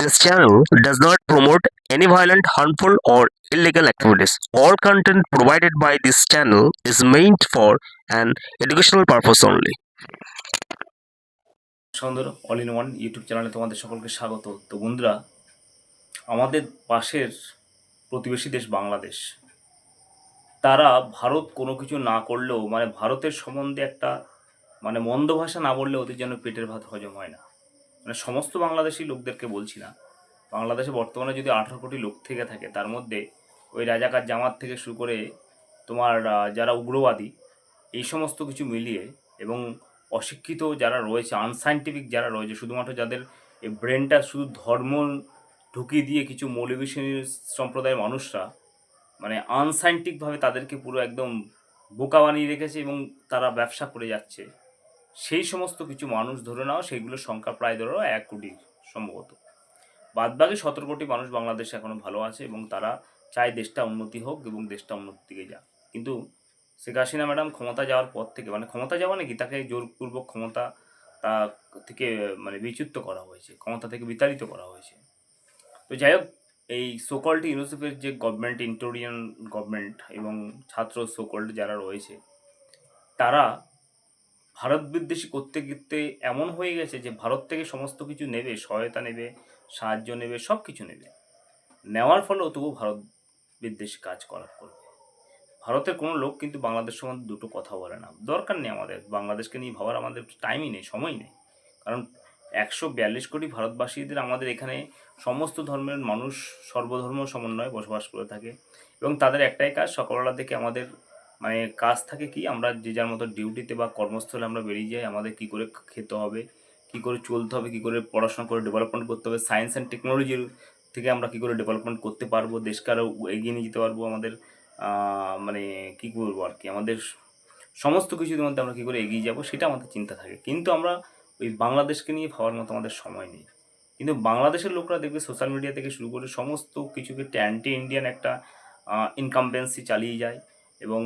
This channel does not promote any violent, harmful, or illegal activities. All content provided by this channel is meant for an educational purpose only. সুন্দর all in one YouTube চ্যানেলে তোমাদের সকলকে স্বাগত তো বন্ধুরা আমাদের পাশের প্রতিবেশী দেশ বাংলাদেশ তারা ভারত কোনো কিছু না করলেও মানে ভারতের সম্বন্ধে একটা মানে মন্দ ভাষা না বললে ওদের যেন পেটের ভাত হজম হয় না মানে সমস্ত বাংলাদেশি লোকদেরকে বলছি না। বাংলাদেশে বর্তমানে যদি আঠারো কোটি লোক থেকে থাকে, তার মধ্যে ওই রাজাকার জামাত থেকে শুরু করে তোমার যারা উগ্রবাদী, এই সমস্ত কিছু মিলিয়ে এবং অশিক্ষিত যারা রয়েছে আনসাইন্টিফিক যারা রয়েছে, শুধুমাত্র যাদের এই ব্রেনটা শুধু ধর্ম ঢুকিয়ে দিয়ে কিছু মৌলবী সম্প্রদায়ের মানুষরা মানে আনসাইন্টিফিকভাবে তাদেরকে পুরো একদম বোকা বানিয়ে রেখেছে এবং তারা ব্যবসা করে যাচ্ছে। সেই সমস্ত কিছু মানুষ ধরে নাও সেইগুলোর সংখ্যা প্রায় ধরো এক কোটি সম্ভবত। বাদবাকি সতেরো কোটি মানুষ বাংলাদেশে এখনও ভালো আছে এবং তারা চায় দেশটা উন্নতি হোক এবং দেশটা উন্নতির দিকে যাক। কিন্তু শেখ হাসিনা ম্যাডাম ক্ষমতা যাওয়ার পর থেকে মানে ক্ষমতা যাওয়া নাকি তাকে জোরপূর্বক ক্ষমতা তা থেকে মানে বিচ্যুত করা হয়েছে, ক্ষমতা থেকে বিতাড়িত করা হয়েছে। তো যাই হোক, এই সোকল্ড ইউনিসেফের যে গভর্নমেন্ট ইন্টোরিয়ান গভর্নমেন্ট এবং ছাত্র সোকল্ড যারা রয়েছে, তারা ভারত বিদ্বেষী করতে করতে এমন হয়ে গেছে যে ভারত থেকে সমস্ত কিছু নেবে, সহায়তা নেবে, সাহায্য নেবে সব কিছু নেবে। নেওয়ার ফলেও তবু ভারত বিদ্বেষী কাজ করা করবে। ভারতের কোনো লোক কিন্তু বাংলাদেশ সম্বন্ধে দুটো কথা বলে না। দরকার নেই আমাদের। বাংলাদেশকে নিয়ে ভাবার আমাদের টাইমই নেই সময় নেই। কারণ একশো বিয়াল্লিশ কোটি ভারতবাসীদের আমাদের এখানে সমস্ত ধর্মের মানুষ সর্বধর্ম সমন্বয়ে বসবাস করে থাকে এবং তাদের একটাই কাজ, সকালবেলা থেকে আমাদের মানে কাজ থাকে কি, আমরা যে যার মতো ডিউটিতে বা কর্মস্থলে আমরা বেরিয়ে যাই, আমাদের কি করে খেতে হবে, কি করে চলতে হবে, কি করে পড়াশোনা করে ডেভেলপমেন্ট করতে হবে সায়েন্স অ্যান্ড টেকনোলজির থেকে আমরা কি করে ডেভেলপমেন্ট করতে পারব, দেশকে আরও এগিয়ে নিয়ে যেতে পারব, আমাদের মানে কি করব আর কি, আমাদের সমস্ত কিছুর মধ্যে আমরা কী করে এগিয়ে যাব, সেটা আমাদের চিন্তা থাকে। কিন্তু আমরা ওই বাংলাদেশকে নিয়ে ভাবার মতো আমাদের সময় নেই। কিন্তু বাংলাদেশের লোকরা দেখবে সোশ্যাল মিডিয়া থেকে শুরু করে সমস্ত কিছুকে অ্যান্টি ইন্ডিয়ান একটা ইনকামবেন্সি চালিয়ে যায়। এবং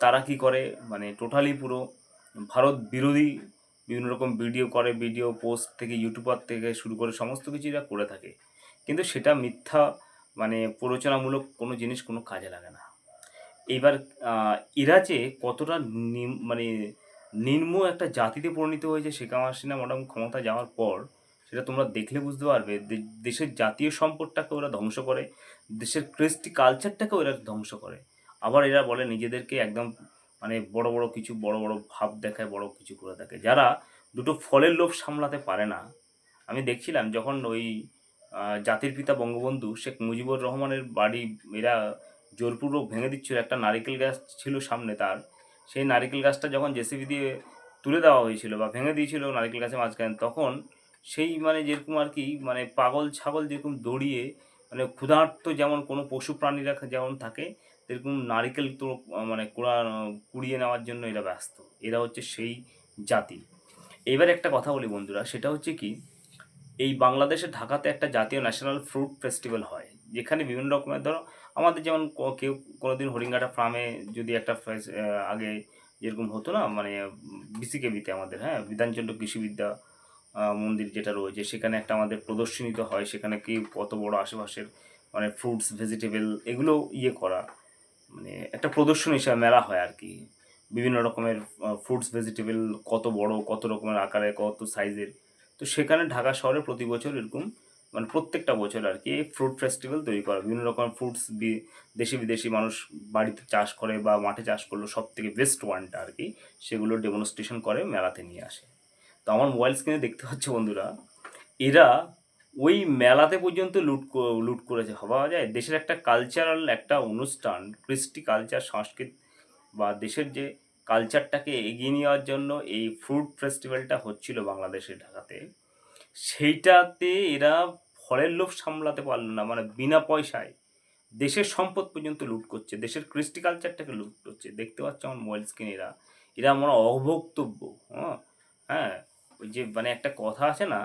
তারা কি করে? মানে টোটালি পুরো ভারত বিরোধী বিভিন্ন রকম ভিডিও করে ভিডিও পোস্ট থেকে ইউটিউবার থেকে শুরু করে সমস্ত কিছু এরা করে থাকে। কিন্তু সেটা মিথ্যা মানে প্ররোচনামূলক কোনো জিনিস কোনো কাজে লাগে না। এইবার এরা যে কতটা মানে নিম্ন একটা জাতিতে পরিণত হয়েছে শেখ হাসিনা ম্যাডাম ক্ষমতা যাওয়ার পর, সেটা তোমরা দেখলে বুঝতে পারবে দেশের জাতীয় সম্পদটাকে ওরা ধ্বংস করে, দেশের কৃষ্টি কালচারটাকে ওরা ধ্বংস করে। আবার এরা বলে নিজেদেরকে একদম মানে বড় বড় কিছু, বড় বড় ভাব দেখায়, বড় কিছু করে থাকে। যারা দুটো ফলের লোভ সামলাতে পারে না, আমি দেখছিলাম যখন ওই জাতির পিতা বঙ্গবন্ধু শেখ মুজিবুর রহমানের বাড়ি এরা জোরপূর্বক ভেঙে দিচ্ছিল, একটা নারিকেল গাছ ছিল সামনে তার। সেই নারিকেল গাছটা যখন জেসিবি দিয়ে তুলে দেওয়া হয়েছিল বা ভেঙে দিয়েছিল নারিকেল গাছের মাঝখানে, তখন সেই মানে যেরকম আর কি মানে পাগল ছাগল যেরকম দড়িয়ে মানে ক্ষুধার্ত যেমন কোনো পশু প্রাণীরা যেমন থাকে সেরকম নারিকেল তো মানে কুড়া, কুড়িয়ে নেওয়ার জন্য এরা ব্যস্ত। এরা হচ্ছে সেই জাতি। এবার একটা কথা বলি বন্ধুরা, সেটা হচ্ছে কি, এই বাংলাদেশে ঢাকাতে একটা জাতীয় ন্যাশনাল ফ্রুট ফেস্টিভ্যাল হয়, যেখানে বিভিন্ন রকমের, ধরো, আমাদের যেমন কেউ কোনোদিন হরিঙ্গাটা ফার্মে যদি একটা আগে যেরকম হতো না মানে বিসিকেবিতে আমাদের হ্যাঁ বিধানচন্দ্র কৃষিবিদ্যা মন্দির যেটা রয়েছে, সেখানে একটা আমাদের প্রদর্শনী তো হয়, সেখানে কি কত বড় আশেপাশের মানে ফ্রুটস ভেজিটেবল এগুলো ইয়ে করা। মানে একটা প্রদর্শনী হিসাবে মেলা হয় আর কি বিভিন্ন রকমের ফ্রুটস ভেজিটেবল কত বড়, কত রকমের আকারে, কত সাইজের তো সেখানে ঢাকা শহরে প্রতি বছর এরকম মানে প্রত্যেকটা বছর আর কি ফ্রুট ফেস্টিভ্যাল তৈরি করা বিভিন্ন রকম ফ্রুটস দেশি বিদেশি মানুষ বাড়িতে চাষ করে বা মাঠে চাষ করল সব থেকে বেস্ট ওয়ানটা আর কি সেগুলো ডেমনস্ট্রেশন করে, মেলাতে নিয়ে আসে। তো আমার মোবাইল স্ক্রিনে দেখতে পাচ্ছ বন্ধুরা, এরা ওই মেলাতে পর্যন্ত লুট লুট করেছে। ভাবা যায়, দেশের একটা কালচারাল একটা অনুষ্ঠান, কৃষ্টি কালচার সংস্কৃত বা দেশের যে কালচারটাকে এগিয়ে নেওয়ার জন্য এই ফ্রুট ফেস্টিভ্যালটা হচ্ছিল বাংলাদেশের ঢাকাতে। সেইটাতে এরা ফলের লোভ সামলাতে পারল না মানে বিনা পয়সায় দেশের সম্পদ পর্যন্ত লুট করছে, দেশের কৃষ্টি কালচারটাকে লুট করছে। দেখতে পাচ্ছ আমার মোবাইল স্ক্রিন এরা। এরা হয় অভোক্তব্য হ্যাঁ? হ্যাঁ ওই যে মানে একটা কথা আছে না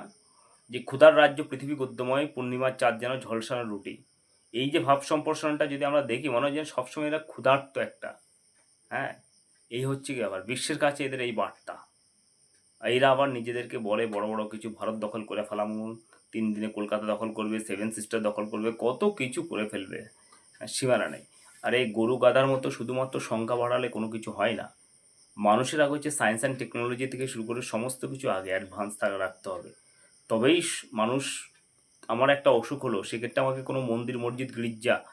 যে ক্ষুধার রাজ্য পৃথিবী গদ্যময়, পূর্ণিমার চাঁদ যেন ঝলসানো রুটি। এই যে ভাব সম্প্রসারণটা যদি আমরা দেখি, মনে হয় যেন সবসময় এরা ক্ষুধার্ত একটা। হ্যাঁ? এই হচ্ছে কি আবার বিশ্বের কাছে এদের এই বার্তা। এরা আবার নিজেদেরকে বলে, বড় বড় কিছু ভারত দখল করে ফেলাম, তিন দিনে কলকাতা দখল করবে, সেভেন সিস্টার দখল করবে, কত কিছু করে ফেলবে। আর সীমানা নেই। আর এই গরু গাদার মতো শুধুমাত্র সংখ্যা বাড়ালে কোনো কিছু হয় না। মানুষের আগে হচ্ছে সায়েন্স অ্যান্ড টেকনোলজি থেকে শুরু করে সমস্ত কিছু আগে অ্যাডভান্স রাখতে হবে। তবেই মানুষ, আমার একটা অসুখ হলো, সেক্ষেত্রে আমাকে কোনো মন্দির, মসজিদ, গির্জা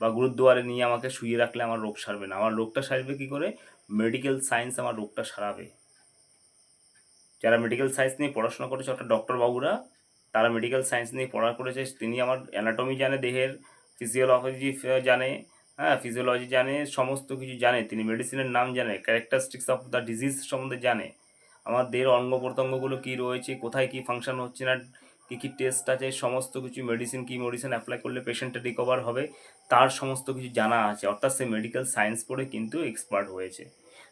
বা গুরুদ্বারে নিয়ে আমাকে শুয়ে রাখলে আমার রোগ সারবে না। আমার রোগটা সারবে কী করে? মেডিকেল সায়েন্স আমার রোগটা সারাবে। যারা মেডিকেল সায়েন্স নিয়ে পড়াশোনা করেছে, অর্থাৎ ডক্টর বাবুরা, তারা মেডিকেল সায়েন্স নিয়ে পড়া করেছে, তিনি আমার অ্যানাটমি জানে, দেহের ফিজিওলজি জানে হ্যাঁ ফিজিওলজি জানে, সমস্ত কিছু জানে, তিনি মেডিসিনের নাম জানে ক্যারেক্টারিস্টিক্স অফ দ্য ডিজিজ সম্বন্ধে জানে। আমার দেহের অঙ্গ প্রত্যঙ্গগুলো কী রয়েছে, কোথায় কী ফাংশন হচ্ছে না, কী কী টেস্ট আছে, সমস্ত কিছু মেডিসিন কী মেডিসিন অ্যাপ্লাই করলে পেশেন্টটা রিকভার হবে, তার সমস্ত কিছু জানা আছে। অর্থাৎ সে মেডিকেল সায়েন্স পড়ে কিন্তু এক্সপার্ট হয়েছে।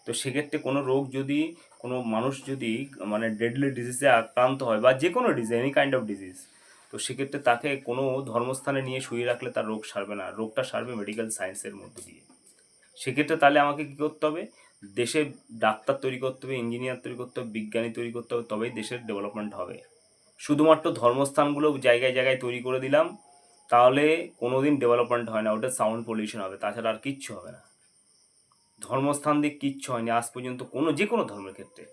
তো সেক্ষেত্রে কোনো রোগ যদি, কোনো মানুষ যদি মানে ডেডলি ডিজিজে আক্রান্ত হয় বা যে কোনো disease any kind of disease তো সেক্ষেত্রে তাকে কোনো ধর্মস্থানে নিয়ে শুয়ে রাখলে তার রোগ সারবে না। রোগটা সারবে মেডিকেল সায়েন্সের মধ্যে দিয়ে। সেক্ষেত্রে তাহলে আমাকে কী করতে হবে? দেশে ডাক্তার তৈরি করতে হবে ইঞ্জিনিয়ার তৈরি করতে হবে, বিজ্ঞানী তৈরি করতে হবে, তবেই দেশের ডেভেলপমেন্ট হবে। শুধুমাত্র ধর্মস্থানগুলো জায়গায় জায়গায় তৈরি করে দিলাম, তাহলে কোনো দিন ডেভেলপমেন্ট হয় না ওটা সাউন্ড পলিউশন হবে, তাছাড়া আর কিচ্ছু হবে না। ধর্মস্থান দিয়ে কিচ্ছু হয়নি, আজ পর্যন্ত কোনো, যে কোনো ধর্মের ক্ষেত্রে।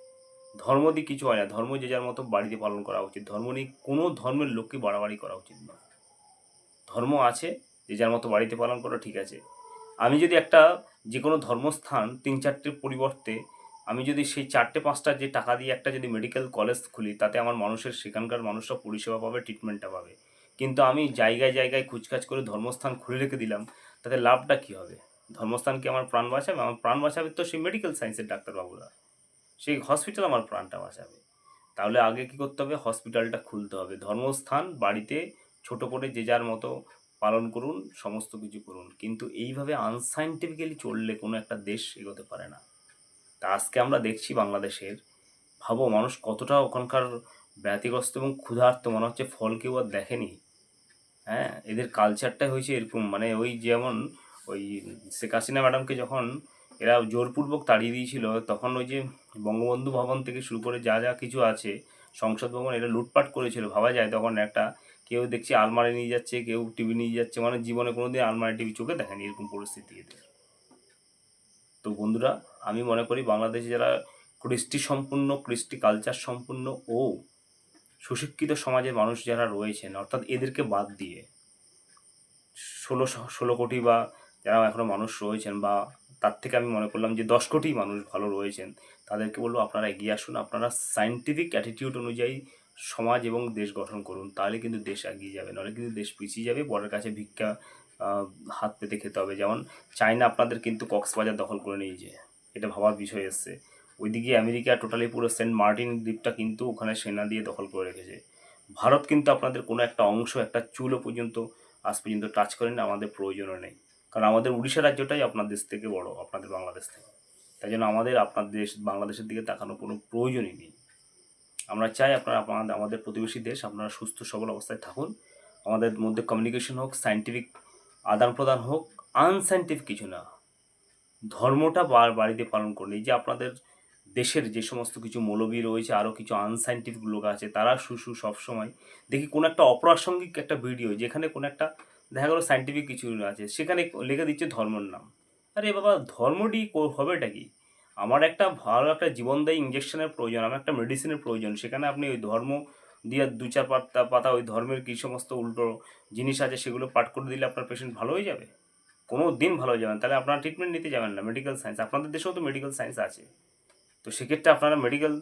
ধর্ম দিয়ে কিছু হয় না, ধর্ম যে যার মতো বাড়িতে পালন করা উচিত, ধর্ম নিয়ে কোনো ধর্মের লোককে বাড়াবাড়ি করা উচিত না। ধর্ম আছে, যে যার মতো বাড়িতে পালন করা ঠিক আছে। আমি যদি একটা যে কোনো ধর্মস্থান তিন চারটের পরিবর্তে আমি যদি সেই চারটে পাঁচটা যে টাকা দিয়ে একটা যদি মেডিকেল কলেজ খুলি, তাতে আমার মানুষের সেখানকার মানুষরা পরিষেবা পাবে ট্রিটমেন্টটা পাবে। কিন্তু আমি জায়গায় জায়গায় কুচকাচ করে ধর্মস্থান খুলে রেখে দিলাম, তাতে লাভটা কী হবে? ধর্মস্থান কি আমার প্রাণ বাঁচাবে? আমার প্রাণ বাঁচাবে তো সেই মেডিকেল সায়েন্সের ডাক্তারবাবুরা। সেই হসপিটাল আমার প্রাণটা বাঁচাবে। তাহলে আগে কী করতে হবে? হসপিটালটা খুলতে হবে। ধর্মস্থান বাড়িতে ছোট করে যে যার মতো পালন করুন, সমস্ত কিছু করুন। কিন্তু এইভাবে আনসাইন্টিফিক্যালি চললে কোনো একটা দেশ এগোতে পারে না। তা আজকে আমরা দেখছি বাংলাদেশের। ভাবো, মানুষ কতটা ওখানকার ব্যতিগ্রস্ত এবং ক্ষুধার্ত, মনে হচ্ছে ফল কেউ আর দেখেনি। হ্যাঁ এদের কালচারটা হয়েছে এরকম। মানে ওই যেমন ওই শেখ হাসিনা ম্যাডামকে যখন এরা জোরপূর্বক তাড়িয়ে দিয়েছিল, তখন ওই যে বঙ্গবন্ধু ভবন থেকে শুরু করে যা যা কিছু আছে, সংসদ ভবন, এরা লুটপাট করেছিল। ভাবা যায় তখন একটা কেউ দেখছি আলমারি নিয়ে যাচ্ছে, কেউ টিভি নিয়ে যাচ্ছে মানে জীবনে কোনো দিন আলমারি, টিভি চোখে দেখেনি এরকম পরিস্থিতি এদের। তো বন্ধুরা, আমি মনে করি বাংলাদেশে যারা কৃষ্টি সম্পূর্ণ, কৃষ্টি কালচার সম্পূর্ণ ও সুশিক্ষিত সমাজের মানুষ যারা রয়েছেন, অর্থাৎ এদেরকে বাদ দিয়ে ষোলো ষোলো কোটি বা যারা এখনও মানুষ রয়েছেন বা তার থেকে আমি মনে করলাম যে দশ কোটি মানুষ ভালো রয়েছেন, তাদেরকে বলব আপনারা এগিয়ে আসুন। আপনারা সাইন্টিফিক অ্যাটিটিউড অনুযায়ী সমাজ এবং দেশ গঠন করুন, তাহলে কিন্তু দেশ এগিয়ে যাবে। নাহলে কিন্তু দেশ পিছিয়ে যাবে বড়ের কাছে ভিক্ষা হাত পেতে খেতে হবে। যেমন চায়না আপনাদের কিন্তু কক্সবাজার দখল করে নিয়েছে। এটা ভাবার বিষয় এসছে। ওইদিকে আমেরিকা টোটালি পুরো সেন্ট মার্টিন দ্বীপটা কিন্তু ওখানে সেনা দিয়ে দখল করে রেখেছে। ভারত কিন্তু আপনাদের কোনো একটা অংশ, একটা চুলও পর্যন্ত, আজ পর্যন্ত টাচ করেন, আমাদের প্রয়োজনও নেই। কারণ আমাদের উড়িষ্যা রাজ্যটাই আপনার দেশ থেকে বড়, আপনাদের বাংলাদেশ থেকে। তাই জন্য আমাদের আপনার দেশ, বাংলাদেশের দিকে তাকানোর কোনো প্রয়োজনই নেই। আমরা চাই আপনারা আপনাদের আমাদের প্রতিবেশী দেশ, আপনারা সুস্থ, সবল অবস্থায় থাকুন। আমাদের মধ্যে কমিউনিকেশন হোক সাইন্টিফিক আদান প্রদান হোক আনসাইন্টিফিক কিছু না। ধর্মটা বার, বাড়িতে পালন করুন। এই যে আপনাদের দেশের যে সমস্ত কিছু মৌলবী রয়েছে আরও কিছু আনসাইন্টিফিক লোক আছে, তারা সুসু সবসময়। দেখি কোনো একটা অপ্রাসঙ্গিক একটা ভিডিও যেখানে কোনো একটা দেখা গেলো সাইন্টিফিক কিছু আছে, সেখানে লিখে দিচ্ছে ধর্মের নাম। আরে বাবা, ধর্মটি হবেটা কি? আমার একটা ভালো একটা জীবনদায়ী ইঞ্জেকশনের প্রয়োজন, আমার একটা মেডিসিনের প্রয়োজন। সেখানে আপনি ওই ধর্ম দিয়ে দু চার পাতা পাতা ওই ধর্মের কী সমস্ত উল্টো জিনিস আছে সেগুলো পাঠ করে দিলে আপনার পেশেন্ট ভালো হয়ে যাবে? কোনো দিন ভালো হয়ে যাবেন তাহলে আপনারা ট্রিটমেন্ট নিতে যাবেন না। মেডিকেল সায়েন্স আপনাদের দেশেও তো মেডিকেল সায়েন্স আছে। তো সেক্ষেত্রে আপনারা মেডিকেল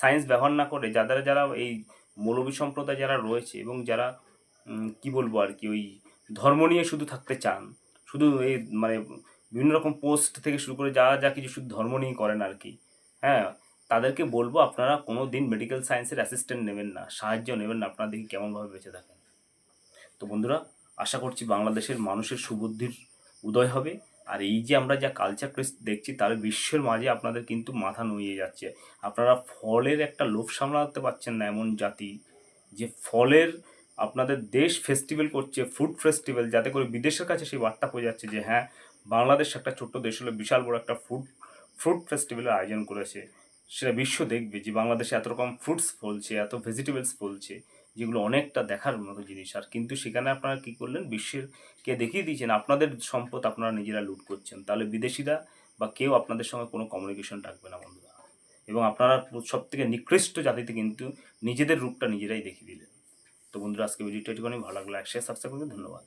সায়েন্স ব্যবহার না করে যাদের, যারা এই মৌলবী সম্প্রদায় যারা রয়েছে এবং যারা কি বলব আর কি, ওই ধর্ম নিয়ে শুধু থাকতে চান, শুধু এই মানে বিভিন্ন রকম পোস্ট থেকে শুরু করে যা যা কিছু শুধু ধর্ম নিয়ে করেন আর কি। হ্যাঁ তাদেরকে বলব আপনারা কোনো দিন মেডিকেল সায়েন্সের অ্যাসিস্ট্যান্ট নেবেন না, সাহায্য নেবেন না, আপনারা দেখি কেমনভাবে বেঁচে থাকেন। তো বন্ধুরা, আশা করছি বাংলাদেশের মানুষের সুবুদ্ধির উদয় হবে। আর এই যে আমরা যা কালচার দেখছি, তার বিশ্বের মাঝে আপনাদের কিন্তু মাথা নুয়ে যাচ্ছে। আপনারা ফলের একটা লোভ সামলাতে পারছেন না এমন জাতি, যে ফলের আপনাদের দেশ ফেস্টিভ্যাল করছে ফুড ফেস্টিভ্যাল যাতে করে বিদেশের কাছে সেই বার্তা পৌঁছে যাচ্ছে যে হ্যাঁ বাংলাদেশ একটা ছোট্ট দেশ হলো বিশাল বড় একটা ফুড, ফ্রুট ফেস্টিভ্যালের আয়োজন করেছে। সেটা বিশ্ব দেখবে যে বাংলাদেশে এত রকম ফ্রুটস ফলছে, এত ভেজিটেবলস ফলছে, যেগুলো অনেকটা দেখার মতো জিনিস। আর কিন্তু সেখানে আপনারা কী করলেন? বিশ্বের কে দেখিয়ে দিয়েছেন, আপনাদের সম্পদ আপনারা নিজেরা লুট করছেন। তাহলে বিদেশিরা বা কেউ আপনাদের সঙ্গে কোনো কমিউনিকেশন রাখবে না, বন্ধুরা। এবং আপনারা সব থেকে নিকৃষ্ট জাতিতে কিন্তু নিজেদের রূপটা নিজেরাই দেখিয়ে দিলেন। তো বন্ধুরা, আজকে ভিডিওটা একটুখানি ভালো লাগল একসাথে সাবস্ক্রাইব করবেন। ধন্যবাদ।